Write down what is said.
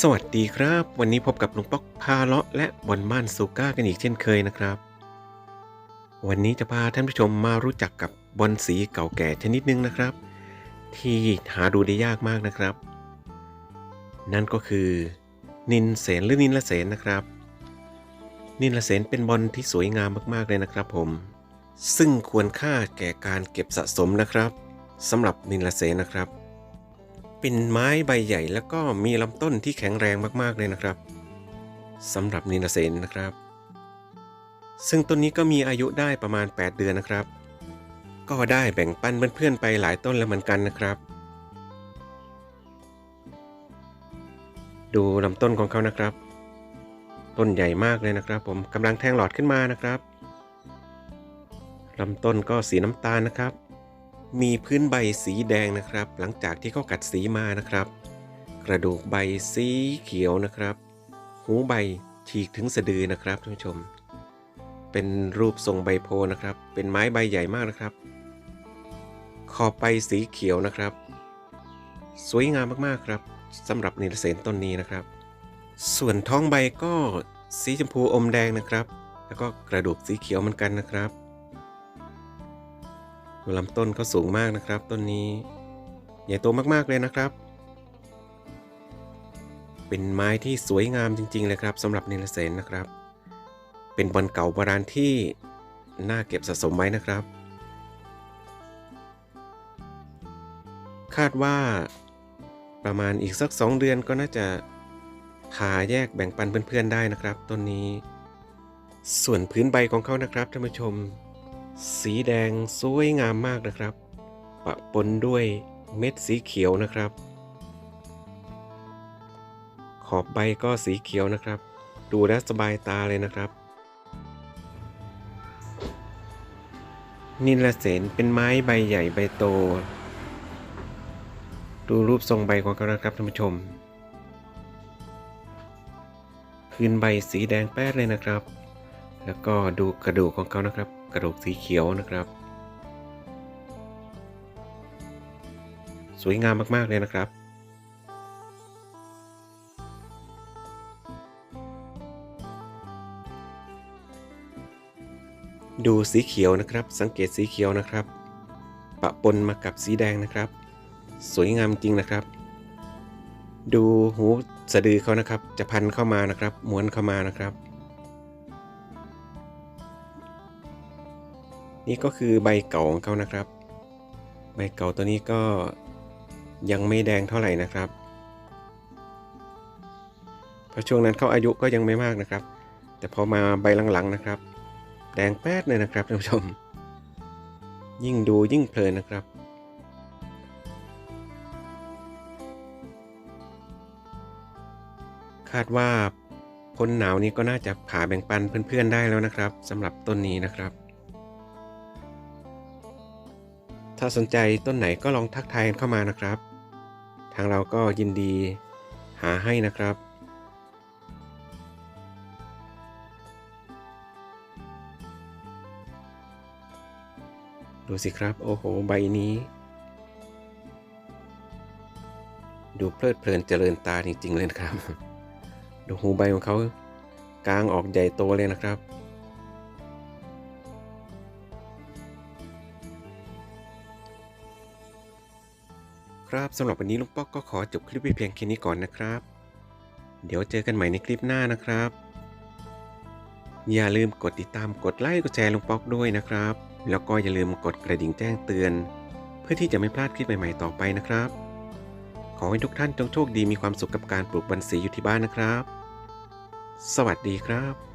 สวัสดีครับ วันนี้พบกับลุงป๊อกพาเลาะและบอลบ้านซูก้ากันอีกเช่นเคยนะครับ วันนี้จะพาท่านผู้ชมมารู้จักกับบอลสีเก่าแก่ชนิดหนึ่งนะครับ ที่หาดูได้ยากมากนะครับ นั่นก็คือ นินเสนหรือนินละเสนนะครับ นินละเสนเป็นบอลที่สวยงามมากๆเลยนะครับผม ซึ่งควรค่าแก่การเก็บสะสมนะครับสำหรับนินละเสนนะครับ เป็นไม้ใบใหญ่แล้วก็มีลำต้นที่แข็งแรงมากๆเลยนะครับสำหรับนินเซนนะครับ ซึ่งต้นนี้ก็มีอายุได้ประมาณ 8 เดือนนะครับ ก็ได้แบ่งปันเพื่อนๆไปหลายต้นแล้วเหมือนกันนะครับ ดูลำต้นของเขานะครับ ต้นใหญ่มากเลยนะครับ ผมกำลังแทงหลอดขึ้นมานะครับลำต้นก็สีน้ำตาลนะครับ มีพื้นใบสีแดงนะครับ หลังจากที่เขากัดสีมานะครับ กระดูกใบสีเขียวนะครับ หูใบฉีกถึงสะดือนะครับท่านผู้ชม เป็นรูปทรงใบโพธิ์นะครับ เป็นไม้ใบใหญ่มากนะครับ ขอบใบสีเขียวนะครับ สวยงามมากๆครับสำหรับนิลเสนต้นนี้นะครับ ส่วนท้องใบก็สีชมพูอมแดงนะครับ แล้วก็กระดูกสีเขียวเหมือนกันนะครับ ลำต้นเขาสูงมากนะครับ ต้นนี้ ใหญ่โตมากๆเลยนะครับ เป็นไม้ที่สวยงามจริง ๆ เลยครับสำหรับนิลเซนนะครับ เป็นบอลเก่าโบราณที่น่าเก็บสะสมไว้นะครับ คาดว่าประมาณอีกสัก 2 เดือนก็น่าจะผ่าแยกแบ่งปันเพื่อนๆได้นะครับ ต้นนี้ ส่วนพื้นใบของเขานะครับท่านผู้ชม สีแดงสวยงามมากนะครับ ปะปนด้วยเม็ดสีเขียวนะครับ ขอบใบก็สีเขียวนะครับ ดูแล้วสบายตาเลยนะครับ นินละเสนเป็นไม้ใบใหญ่ใบโต ดูรูปทรงใบของเขานะครับท่านผู้ชมพื้นใบสีแดงแป๊ดเลยนะครับ แล้วก็ดูกระดูกของเขานะครับ กระดูกสีเขียวนะครับ สวยงามมาก ๆ เลยนะครับ ดูสีเขียวนะครับ สังเกตสีเขียวนะครับ ปะปนมากับสีแดงนะครับ สวยงามจริงนะครับ ดูหูสะดือเขานะครับ จะพันเข้ามานะครับ ม้วนเข้ามานะครับ นี่ก็คือใบเก่าของเขานะครับ ใบเก่าตัวนี้ก็ยังไม่แดงเท่าไหร่นะครับเพราะช่วงนั้นเขาอายุก็ยังไม่มากนะครับ แต่พอมาใบหลังๆนะครับ แดงแป๊ดเลยนะครับท่านผู้ชม ยิ่งดูยิ่งเพลินนะครับคาดว่าพ้นหนาวนี้ก็น่าจะผ่าแบ่งปันเพื่อนๆได้แล้วนะครับสำหรับต้นนี้นะครับ ถ้าสนใจต้นไหนก็ลองทักทายกันเข้ามานะครับ ทางเราก็ยินดีหาให้นะครับดูสิครับ โอ้โห ใบนี้ ดูเพลิดเพลินเจริญตาจริง ๆ เลยนะครับ ดูหูใบของเขากลางออกใหญ่โตเลยนะครับ ครับสำหรับวันนี้ลุงป๊อกก็ขอจบคลิปไปเพียงแค่นี้ก่อนนะครับ เดี๋ยวเจอกันใหม่ในคลิปหน้านะครับ อย่าลืมกดติดตามกดไลค์กดแชร์ลุงป๊อกด้วยนะครับ แล้วก็อย่าลืมกดกระดิ่งแจ้งเตือน เพื่อที่จะไม่พลาดคลิปใหม่ๆต่อไปนะครับ ขอให้ทุกท่านจงโชคดีมีความสุขกับการปลูกบันสีอยู่ที่บ้านนะครับ สวัสดีครับ